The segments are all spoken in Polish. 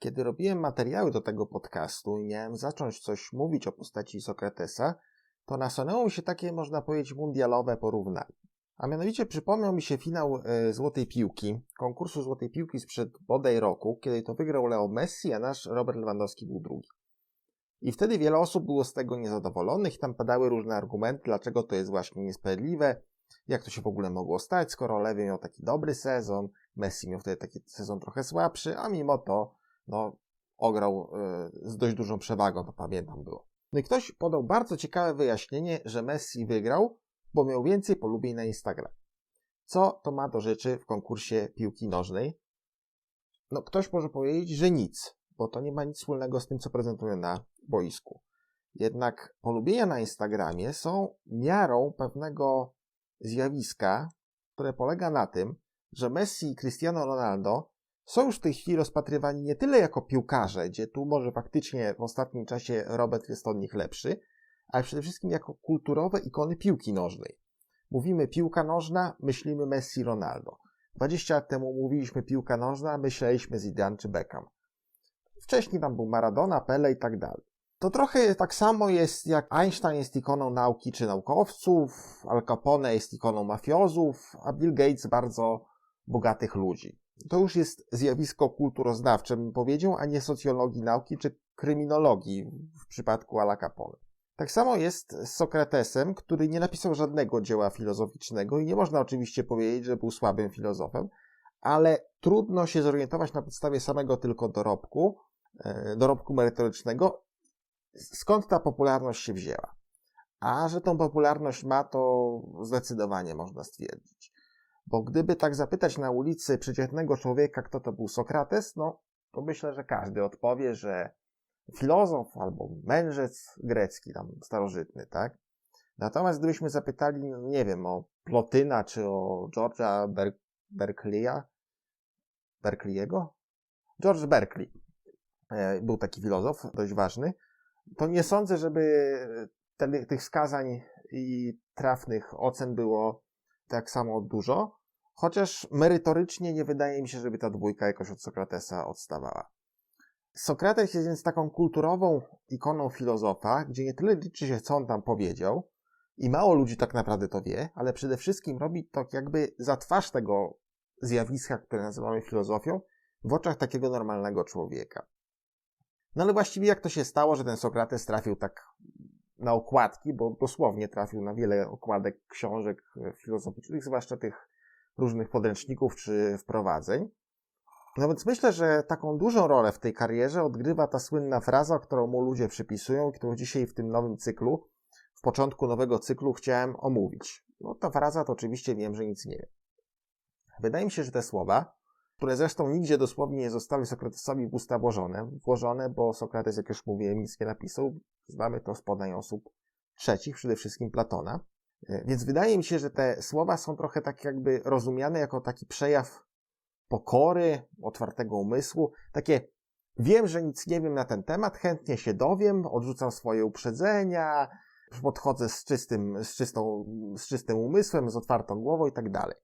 Kiedy robiłem materiały do tego podcastu i miałem zacząć coś mówić o postaci Sokratesa, to nasunęło mi się takie, można powiedzieć, mundialowe porównanie. A mianowicie przypomniał mi się finał e, Złotej Piłki, konkursu Złotej Piłki sprzed bodaj roku, kiedy to wygrał Leo Messi, a nasz Robert Lewandowski był drugi. I wtedy wiele osób było z tego niezadowolonych, tam padały różne argumenty, dlaczego to jest właśnie niesprawiedliwe, jak to się w ogóle mogło stać, skoro Lewy miał taki dobry sezon, Messi miał wtedy taki sezon trochę słabszy, a mimo to, no, ograł y, z dość dużą przewagą, to pamiętam było. No i ktoś podał bardzo ciekawe wyjaśnienie, że Messi wygrał, bo miał więcej polubień na Instagram. Co to ma do rzeczy w konkursie piłki nożnej? No, ktoś może powiedzieć, że nic, bo to nie ma nic wspólnego z tym, co prezentują na boisku. Jednak polubienia na Instagramie są miarą pewnego zjawiska, które polega na tym, że Messi i Cristiano Ronaldo są już w tej chwili rozpatrywani nie tyle jako piłkarze, gdzie tu może faktycznie w ostatnim czasie Robert jest od nich lepszy, ale przede wszystkim jako kulturowe ikony piłki nożnej. Mówimy piłka nożna, myślimy Messi, Ronaldo. 20 lat temu mówiliśmy piłka nożna, myśleliśmy Zidane czy Beckham. Wcześniej tam był Maradona, Pele i tak dalej. To trochę tak samo jest jak Einstein jest ikoną nauki czy naukowców, Al Capone jest ikoną mafiozów, a Bill Gates bardzo bogatych ludzi. To już jest zjawisko kulturoznawcze, bym powiedział, a nie socjologii nauki czy kryminologii w przypadku Ala Capone. Tak samo jest z Sokratesem, który nie napisał żadnego dzieła filozoficznego i nie można oczywiście powiedzieć, że był słabym filozofem, ale trudno się zorientować na podstawie samego tylko dorobku, e, dorobku merytorycznego, skąd ta popularność się wzięła. A że tą popularność ma, to zdecydowanie można stwierdzić. Bo gdyby tak zapytać na ulicy przeciętnego człowieka, kto to był Sokrates, no to myślę, że każdy odpowie, że filozof albo mędrzec grecki, tam starożytny, tak? Natomiast gdybyśmy zapytali, no nie wiem, o Plotyna czy o George'a Ber Berkeley'a, Berkeley'ego? George Berkeley był taki filozof, dość ważny, to nie sądzę, żeby tych wskazań i trafnych ocen było tak samo dużo, chociaż merytorycznie nie wydaje mi się, żeby ta dwójka jakoś od Sokratesa odstawała. Sokrates jest więc taką kulturową ikoną filozofa, gdzie nie tyle liczy się, co on tam powiedział, i mało ludzi tak naprawdę to wie, ale przede wszystkim robi to jakby za twarz tego zjawiska, które nazywamy filozofią, w oczach takiego normalnego człowieka. No ale właściwie jak to się stało, że ten Sokrates trafił tak na okładki, bo dosłownie trafił na wiele okładek książek filozoficznych, zwłaszcza tych różnych podręczników czy wprowadzeń. No więc myślę, że taką dużą rolę w tej karierze odgrywa ta słynna fraza, którą mu ludzie przypisują, którą dzisiaj w tym nowym cyklu, w początku nowego cyklu chciałem omówić. No ta fraza to oczywiście wiem, że nic nie wiem. Wydaje mi się, że te słowa, które zresztą nigdzie dosłownie nie zostały Sokratesowi w usta włożone, włożone, bo Sokrates, jak już mówiłem, nic nie napisał, znamy to z podań osób trzecich, przede wszystkim Platona. E, więc wydaje mi się, że te słowa są trochę tak jakby rozumiane jako taki przejaw pokory, otwartego umysłu, takie wiem, że nic nie wiem na ten temat, chętnie się dowiem, odrzucam swoje uprzedzenia, podchodzę z czystym, z, czystą, z czystym umysłem, z otwartą głową i tak dalej.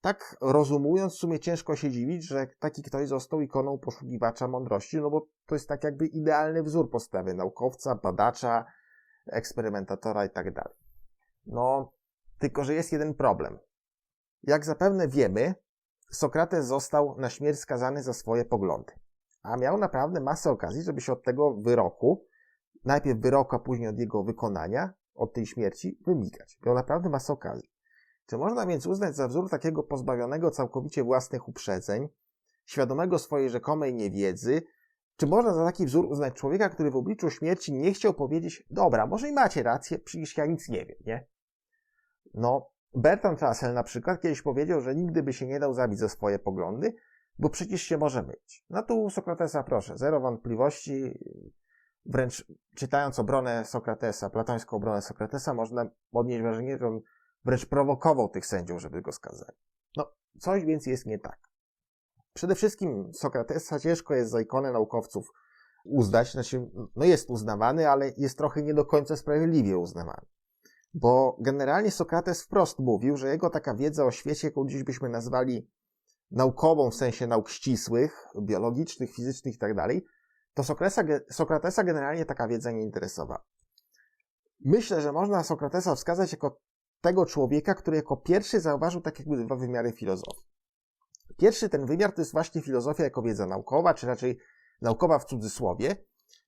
Tak rozumując, w sumie ciężko się dziwić, że taki ktoś został ikoną poszukiwacza mądrości, no bo to jest tak jakby idealny wzór postawy naukowca, badacza, eksperymentatora i tak dalej. No, tylko że jest jeden problem. Jak zapewne wiemy, Sokrates został na śmierć skazany za swoje poglądy. A miał naprawdę masę okazji, żeby się od tego wyroku, najpierw wyroku, a później od jego wykonania, od tej śmierci, wymigać. Miał naprawdę masę okazji. Czy można więc uznać za wzór takiego pozbawionego całkowicie własnych uprzedzeń, świadomego swojej rzekomej niewiedzy, czy można za taki wzór uznać człowieka, który w obliczu śmierci nie chciał powiedzieć, dobra, może i macie rację, przecież ja nic nie wiem, nie? No, Bertrand Russell na przykład kiedyś powiedział, że nigdy by się nie dał zabić za swoje poglądy, bo przecież się może myć. No tu Sokratesa proszę, zero wątpliwości, wręcz czytając obronę Sokratesa, platońską obronę Sokratesa, można odnieść wrażenie, że on wręcz prowokował tych sędziów, żeby go skazali. No, coś więc jest nie tak. Przede wszystkim Sokratesa ciężko jest za ikonę naukowców uznać, znaczy, no jest uznawany, ale jest trochę nie do końca sprawiedliwie uznawany. Bo generalnie Sokrates wprost mówił, że jego taka wiedza o świecie, jaką dziś byśmy nazwali naukową w sensie nauk ścisłych, biologicznych, fizycznych i tak to Sokratesa, Sokratesa generalnie taka wiedza nie interesowała. Myślę, że można Sokratesa wskazać jako tego człowieka, który jako pierwszy zauważył tak jakby dwa wymiary filozofii. Pierwszy ten wymiar to jest właśnie filozofia jako wiedza naukowa, czy raczej naukowa w cudzysłowie.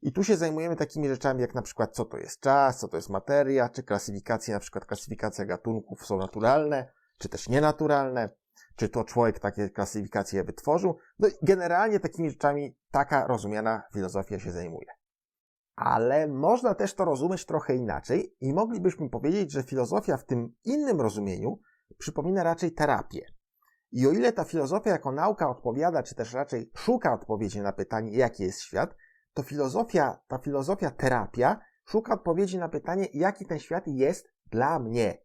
I tu się zajmujemy takimi rzeczami jak na przykład co to jest czas, co to jest materia, czy klasyfikacja, na przykład klasyfikacja gatunków są naturalne, czy też nienaturalne, czy to człowiek takie klasyfikacje wytworzył. No i generalnie takimi rzeczami taka rozumiana filozofia się zajmuje. Ale można też to rozumieć trochę inaczej i moglibyśmy powiedzieć, że filozofia w tym innym rozumieniu przypomina raczej terapię. I o ile ta filozofia jako nauka odpowiada, czy też raczej szuka odpowiedzi na pytanie, jaki jest świat, to filozofia, ta filozofia terapia szuka odpowiedzi na pytanie, jaki ten świat jest dla mnie.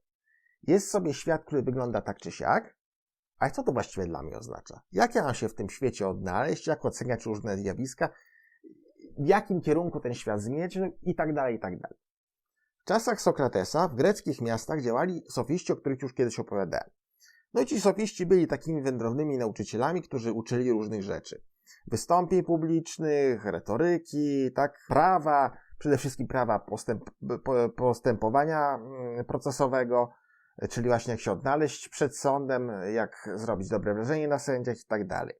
Jest sobie świat, który wygląda tak czy siak, a co to właściwie dla mnie oznacza? Jak ja mam się w tym świecie odnaleźć, jak oceniać różne zjawiska, w jakim kierunku ten świat zmieniać no i tak dalej, i tak dalej. W czasach Sokratesa w greckich miastach działali sofiści, o których już kiedyś opowiadałem. No i ci sofiści byli takimi wędrownymi nauczycielami, którzy uczyli różnych rzeczy. Wystąpień publicznych, retoryki, tak, prawa, przede wszystkim prawa postęp, postępowania mm, procesowego, czyli właśnie jak się odnaleźć przed sądem, jak zrobić dobre wrażenie na sędziach i tak dalej.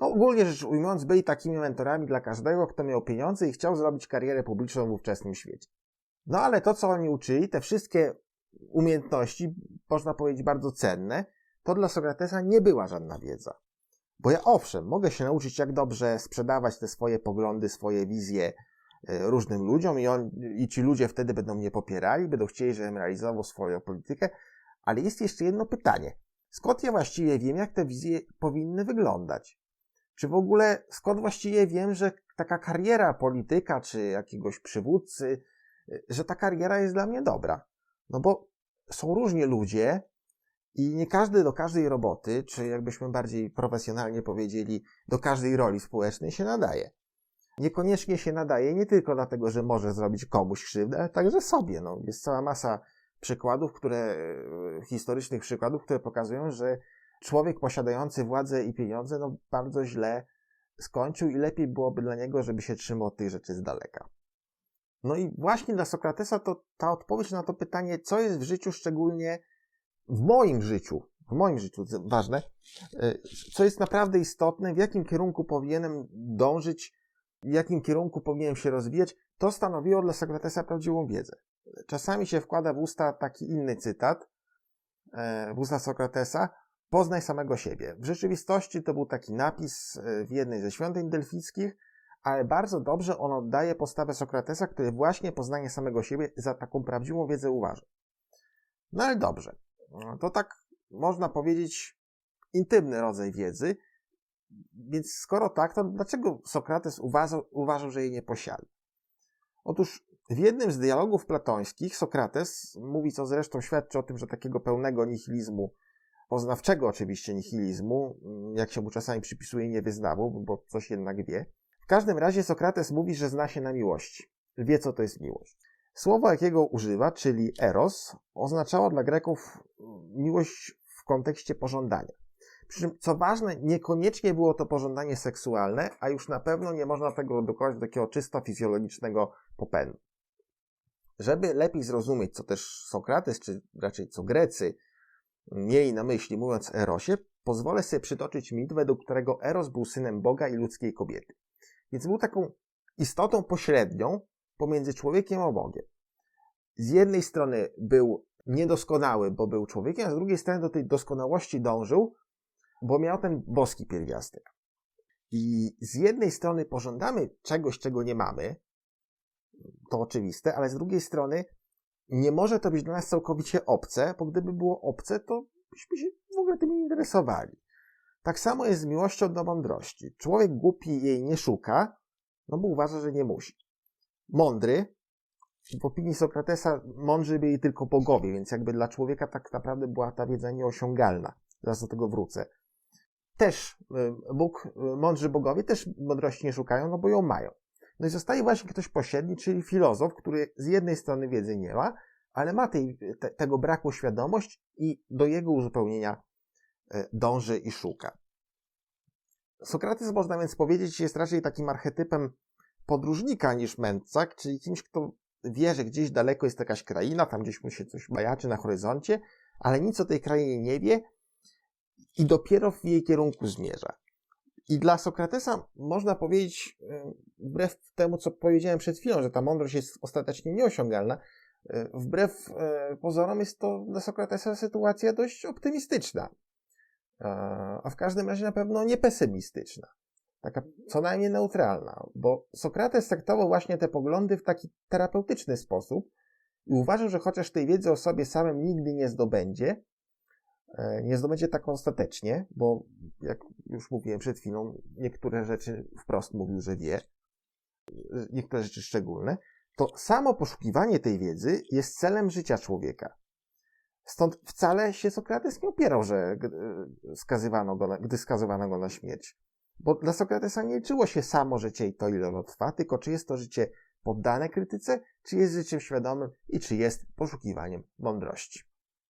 No, ogólnie rzecz ujmując, byli takimi mentorami dla każdego, kto miał pieniądze i chciał zrobić karierę publiczną w ówczesnym świecie. No ale to, co oni uczyli, te wszystkie umiejętności, można powiedzieć bardzo cenne, to dla Sokratesa nie była żadna wiedza. Bo ja owszem, mogę się nauczyć, jak dobrze sprzedawać te swoje poglądy, swoje wizje e, różnym ludziom i, on, i ci ludzie wtedy będą mnie popierali, będą chcieli, żebym realizował swoją politykę, ale jest jeszcze jedno pytanie. Skąd ja właściwie wiem, jak te wizje powinny wyglądać? Czy w ogóle skąd właściwie wiem, że taka kariera polityka czy jakiegoś przywódcy, że ta kariera jest dla mnie dobra? No bo są różni ludzie i nie każdy do każdej roboty, czy jakbyśmy bardziej profesjonalnie powiedzieli, do każdej roli społecznej się nadaje. Niekoniecznie się nadaje nie tylko dlatego, że może zrobić komuś krzywdę, ale także sobie. No, jest cała masa przykładów, które, historycznych przykładów, które pokazują, że człowiek posiadający władzę i pieniądze, no bardzo źle skończył i lepiej byłoby dla niego, żeby się trzymał tych rzeczy z daleka. No i właśnie dla Sokratesa to ta odpowiedź na to pytanie, co jest w życiu szczególnie w moim życiu, w moim życiu ważne, e, co jest naprawdę istotne, w jakim kierunku powinienem dążyć, w jakim kierunku powinienem się rozwijać, to stanowiło dla Sokratesa prawdziwą wiedzę. Czasami się wkłada w usta taki inny cytat, e, w usta Sokratesa, poznaj samego siebie. W rzeczywistości to był taki napis e, w jednej ze świątyń delfickich, ale bardzo dobrze on oddaje postawę Sokratesa, który właśnie poznanie samego siebie za taką prawdziwą wiedzę uważa. No ale dobrze, to tak można powiedzieć intymny rodzaj wiedzy, więc skoro tak, to dlaczego Sokrates uważał, uważał że jej nie posiada? Otóż w jednym z dialogów platońskich Sokrates mówi, co zresztą świadczy o tym, że takiego pełnego nihilizmu, poznawczego oczywiście nihilizmu, jak się mu czasami przypisuje, nie wyznawał, bo coś jednak wie. W każdym razie Sokrates mówi, że zna się na miłości. Wie, co to jest miłość. Słowo, jakiego używa, czyli eros, oznaczało dla Greków miłość w kontekście pożądania. Przy czym, co ważne, niekoniecznie było to pożądanie seksualne, a już na pewno nie można tego dokonać do takiego czysto fizjologicznego popędu. Żeby lepiej zrozumieć, co też Sokrates, czy raczej co Grecy mieli na myśli, mówiąc Erosie, pozwolę sobie przytoczyć mit, według którego Eros był synem Boga i ludzkiej kobiety. Więc był taką istotą pośrednią pomiędzy człowiekiem a Bogiem. Z jednej strony był niedoskonały, bo był człowiekiem, a z drugiej strony do tej doskonałości dążył, bo miał ten boski pierwiastek. I z jednej strony pożądamy czegoś, czego nie mamy, to oczywiste, ale z drugiej strony nie może to być dla nas całkowicie obce, bo gdyby było obce, to byśmy się w ogóle tym nie interesowali. Tak samo jest z miłością do mądrości. Człowiek głupi jej nie szuka, no bo uważa, że nie musi. Mądry, w opinii Sokratesa, mądrzy byli tylko bogowie, więc jakby dla człowieka tak naprawdę była ta wiedza nieosiągalna. Zaraz do tego wrócę. Też y, Bóg, y, mądrzy bogowie też mądrości nie szukają, no bo ją mają. No i zostaje właśnie ktoś pośredni, czyli filozof, który z jednej strony wiedzy nie ma, ale ma tej, te, tego braku świadomość i do jego uzupełnienia e, dąży i szuka. Sokrates, można więc powiedzieć, jest raczej takim archetypem podróżnika niż mędrca, czyli kimś, kto wie, że gdzieś daleko jest jakaś kraina, tam gdzieś mu się coś majaczy na horyzoncie, ale nic o tej krainie nie wie i dopiero w jej kierunku zmierza. I dla Sokratesa można powiedzieć, y, wbrew temu, co powiedziałem przed chwilą, że ta mądrość jest ostatecznie nieosiągalna, y, wbrew y, pozorom jest to dla Sokratesa sytuacja dość optymistyczna. A w każdym razie na pewno nie pesymistyczna. Taka co najmniej neutralna, bo Sokrates traktował właśnie te poglądy w taki terapeutyczny sposób i uważał, że chociaż tej wiedzy o sobie samym nigdy nie zdobędzie, E, nie zdobędzie tak ostatecznie, bo jak już mówiłem przed chwilą, niektóre rzeczy wprost mówił, że wie, niektóre rzeczy szczególne, to samo poszukiwanie tej wiedzy jest celem życia człowieka. Stąd wcale się Sokrates nie opierał, że e, skazywano go na, gdy skazywano go na śmierć. Bo dla Sokratesa nie liczyło się samo życie i to, ile ono trwa, tylko czy jest to życie poddane krytyce, czy jest życiem świadomym i czy jest poszukiwaniem mądrości.